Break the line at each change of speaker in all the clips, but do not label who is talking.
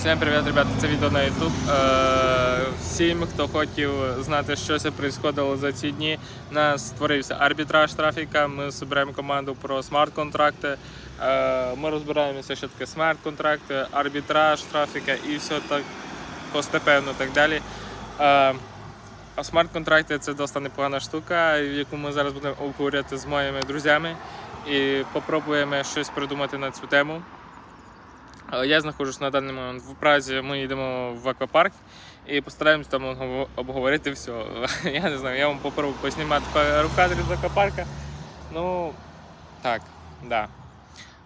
Всім привіт, ребята, це відео на YouTube. Е, всім, хто хотів знати, що це відбувалося за ці дні, у нас створився арбітраж трафіка. Ми збираємо команду про смарт-контракти. Е, ми розбираємося, що таке смарт-контракти, арбітраж трафіка і все так постепенно так далі. Е, а смарт-контракти це досить непогана штука, яку ми зараз будемо обговорювати з моїми друзями і попробуємо щось придумати на цю тему. Е, Я знаходжусь на даний момент в Празі. Ми їдемо в аквапарк і постараємось там обговорити все. Я не знаю, я вам попробую поснімати пару кадрів з аквапарка. Ну, так, да.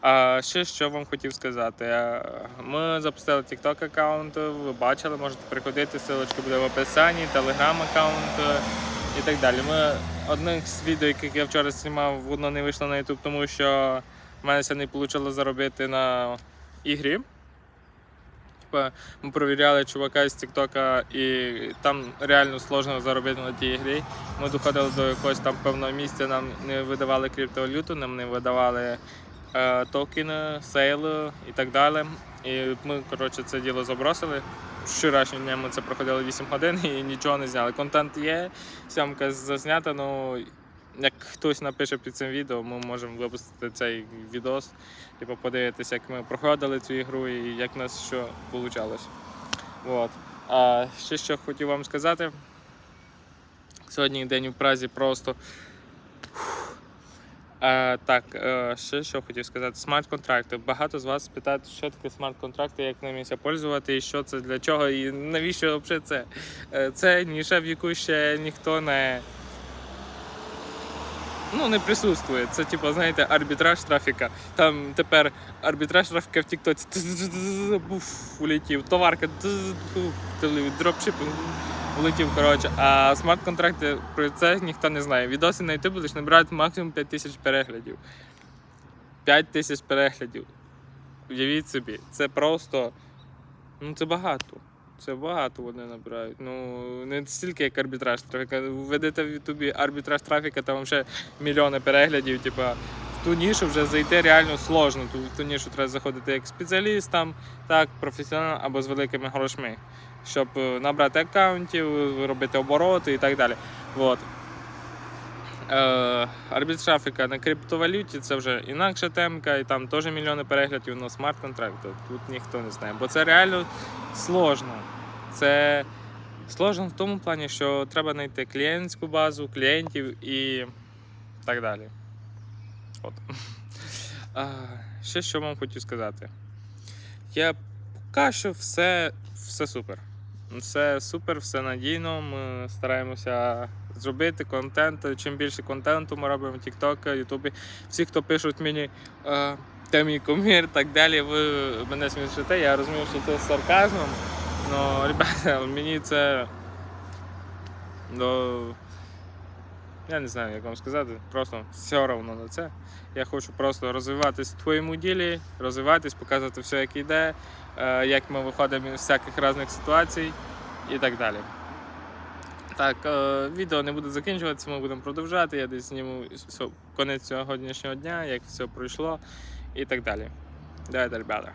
А ще що вам хотів сказати. Е, Ми запустили TikTok аккаунт, ви бачили, можете приходити, ссылочка буде в описанні, Telegram аккаунт е, і так далі. Ми одних з відео, яких я вчора знімав, воно не вийшло на YouTube, тому що в мене це не вийшло заробити на ігрі. Ми провіряли чувака з Тіктока, і там реально сложно заробити на тій грі. Ми доходили до якогось там певного місця, нам не видавали криптовалюту, нам не видавали е, токени, сейли і так далі. І ми коротше, це діло забросили. Вчорашнім днем ми це проходили 8 годин і нічого не зняли. Контент є, сямка зазнята, ну як хтось напише під цим відео, ми можемо випустити цей відос, типу подивитися, як ми проходили цю ігру і як у нас що вийшло. От. А ще що хотів вам сказати. Сьогодні день у Празі просто. А, так, е, ще що хотів сказати. Смарт-контракти. Багато з вас питають, що таке смарт-контракти, як ними пользувати, і що це для чого, і навіщо взагалі це. Е, Це ніша, в яку ще ніхто не ну, не присутствує. Це, типу, знаєте, арбітраж трафіка. Там тепер арбітраж трафіка в Тіктоці. Улетів. Товарка, дропшипінг. Улетів, коротше. А смарт-контракти про це ніхто не знає. Відоси на YouTube лише набирають максимум 5 тисяч переглядів. 5 тисяч переглядів. Уявіть собі, це просто. Ну це багато. Це багато вони набирають. Ну не стільки як арбітраж трафіка. Введете в Ютубі арбітраж трафіка, там ще мільйони переглядів. Типа в ту нішу вже зайти реально сложно. Ту, в ту нішу треба заходити як спеціаліст, там, так, професіонал або з великими грошми, щоб е, набрати аккаунтів, робити обороти і так далі. Вот. Е, арбітраж на криптовалюті це вже інакша темка, і там теж мільйони переглядів на смарт-контракти. Тут ніхто не знає. Бо це реально сложно. Це сложно в тому плані, що треба знайти клієнтську базу, клієнтів і так далі. От. А, ще що вам хотів сказати. Я поки що все, все супер. Все супер, все надійно. Ми стараємося зробити контент. Чим більше контенту ми робимо в TikTok, Ютубі. Всі, хто пишуть мені е, ти мій кумір, так далі, ви мене смішите. Я розумію, що це з сарказмом. Ну, ребята, мені це. Ну, я не знаю, як вам сказати. Просто все одно на це. Я хочу просто розвиватись в твоєму ділі, розвиватись, показувати все, як йде, е, як ми виходимо з всяких різних ситуацій і так далі. Так, е, відео не буде закінчуватися, ми будемо продовжати. Я десь зніму конець сьогоднішнього дня, як все пройшло і так далі. Давайте, ребята.